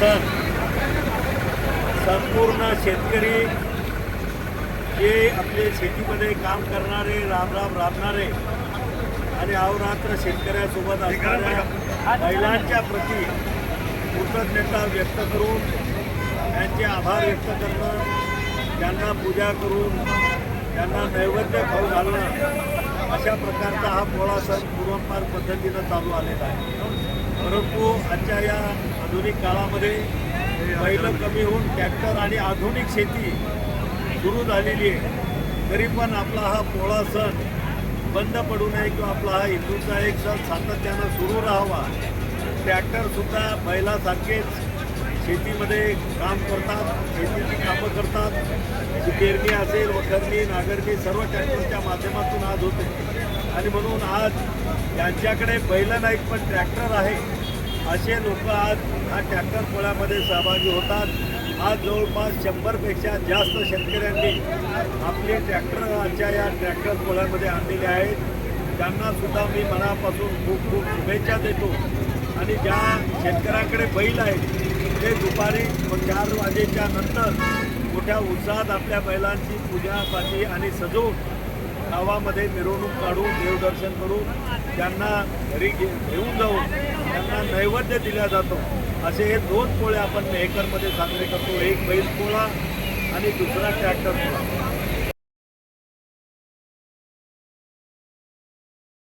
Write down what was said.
सण संपूर्ण शेतकरी जे आपले शेतीमध्ये काम करणारे राम राम राबणारे आणि अवरात्र शेतकऱ्यासोबत असणाऱ्या महिलांच्या प्रती कृतज्ञता व्यक्त करून त्यांचे आभार व्यक्त करणं त्यांना पूजा करून त्यांना नैवेद्य खाऊ घालणं अशा प्रकारचा हा पोळा सण पूर्वपार पद्धतीनं चालू आलेला आहे. परंतु आजच्या या आधुनिक काळामध्ये बैलं कमी होऊन ट्रॅक्टर आणि आधुनिक शेती सुरू झालेली आहे. तरी पण आपला हा पोळा सण बंद पडू नये किंवा आपला हा हिंदूचा एक सण सातत्यानं सुरू राहावा. ट्रॅक्टरसुद्धा बैलासारखेच शेतीमध्ये काम करतात शेतीची कामं करतात. पेरणी असेल वखरणी नागरणी सर्व ट्रॅक्टरच्या माध्यमातून आज होते. आणि म्हणून आज यांच्याकडे बैल नाहीत पण ट्रॅक्टर आहे. असे लोक आज हा ट्रॅक्टर पोळ्यामध्ये सहभागी होतात. आज जवळपास शंभरपेक्षा जास्त शेतकऱ्यांनी आपले ट्रॅक्टर आजच्या या ट्रॅक्टर पोळ्यामध्ये आणलेले आहेत. त्यांना सुद्धा मी मनापासून खूप खूप शुभेच्छा देतो. आणि ज्या शेतकऱ्यांकडे बैल आहेत ते दुपारी चार वाजेच्या नंतर मोठ्या उत्साहात आपल्या बैलांची पूजापाती आणि सजवून गावामध्ये मिरवणूक काढून देवदर्शन करून त्यांना घरी घेऊन जाऊन नैवेद्य दिला जातो. असे हे दोन पोळे आपण मेहकरमध्ये साजरे करतो. एक बैल पोळा आणि दुसरा ट्रॅक्टर पोळा.